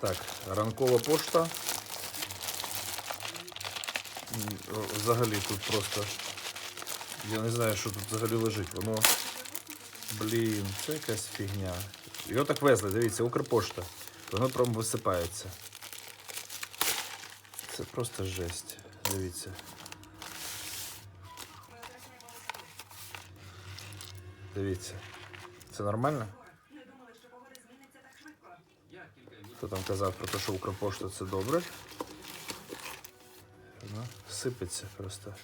Так, ранкова пошта. Взагалі тут просто. Я не знаю, що тут взагалі лежить. Воно. Блін, це якась фігня. Його так везли, дивіться, Укрпошта. Воно прям висипається. Це просто жесть. Дивіться. Дивіться. Це нормально? Хто там казав про те, що Укрпошта це добре? Воно сипеться просто.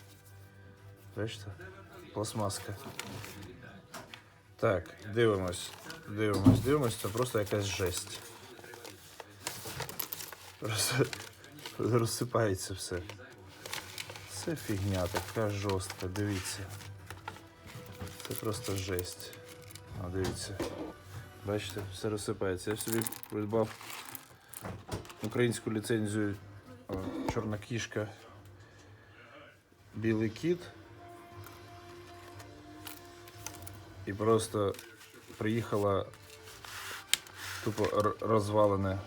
Бачите? Пластмаска. Так, дивимось. Дивимось, дивимось, це просто якась жесть. Просто розсипається все. Це фігня така жорстка, дивіться. Це просто жесть. А, дивіться. Бачите, все розсипається. Я собі придбав українську ліцензію Чорна кішка, білий кіт. І просто приїхала тупо розвалене.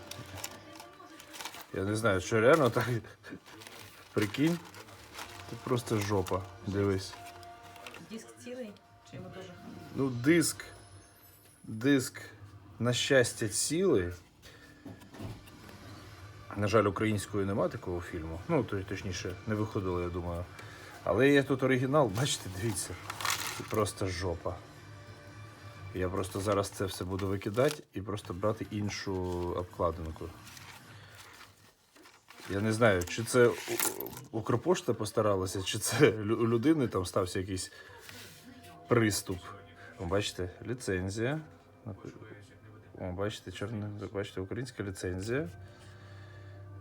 Я не знаю, що реально так. Прикинь. Це просто жопа. Дивись. Диск цілий чи йому теж? Ну, диск. Диск, на щастя, цілий. На жаль, українською нема такого фільму. Ну, точніше, не виходило, я думаю. Але є тут оригінал, бачите, дивіться. Просто жопа. Я просто зараз це все буду викидати і просто брати іншу обкладинку. Я не знаю, чи це Укрпошта постаралася, чи це у людини там стався якийсь приступ. Бачите, ліцензія. О, бачите, чорне, бачите, українська ліцензія.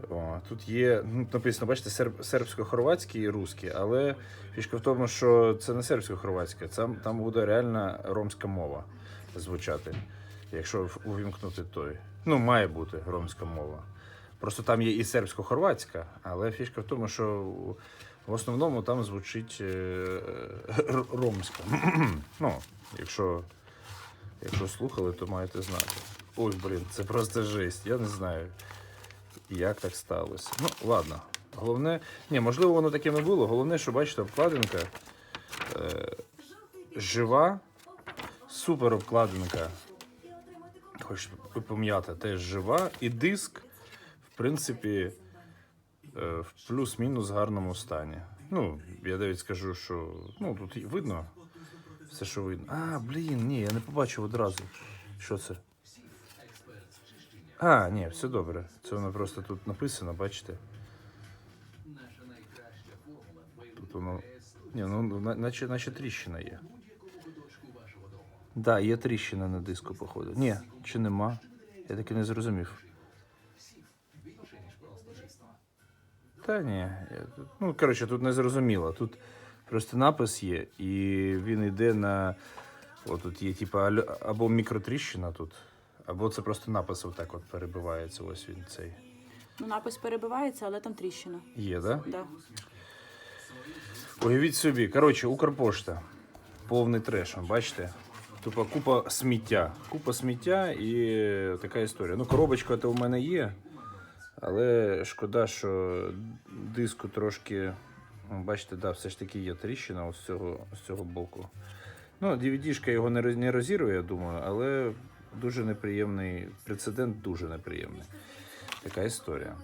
О, тут є, ну, написано, бачите, серб, сербсько-хорватський і русський, але фішка в тому, що це не сербсько-хорватське, там, там буде реальна ромська мова звучати, якщо увімкнути той. Ну, має бути ромська мова. Просто там є і сербсько-хорватська, але фішка в тому, що в основному там звучить е, р- ромська. ну, якщо, якщо слухали, то маєте знати. Ой, блін, це просто жесть. Я не знаю, як так сталося. Ну, ладно. Головне, ні, можливо, воно таким і було. Головне, що бачите, обкладинка е, жива, супер обкладинка. Хоч пом'ята, теж жива, і диск, в принципі, е, в плюс-мінус гарному стані. Ну, я навіть скажу, що ну, тут видно все, що видно. А, блін, ні, я не побачив одразу. Що це? А, ні, все добре. Це воно просто тут написано, бачите? Тут воно. Ні, ну наче, наче тріщина є. Да, є тріщина на диску, походу. Ні, чи нема? Я таки не зрозумів. Та ні. я Ну, коротше, тут не зрозуміло. Тут просто напис є, і він йде на. О, тут є, типа, або мікротріщина тут, або це просто напис отак от перебивається. Ось він цей. Ну, напис перебивається, але там тріщина. Є, да? Да. Уявіть собі, коротше, Укрпошта. Повний треш, бачите? Тупо купа сміття. Купа сміття і така історія. Ну, коробочка то у мене є, але шкода, що диску трошки. Бачите, да, все ж таки є тріщина ось з цього, з цього боку. Ну, DVD-шка його не, не розірве, я думаю, але дуже неприємний прецедент, дуже неприємний. Така історія.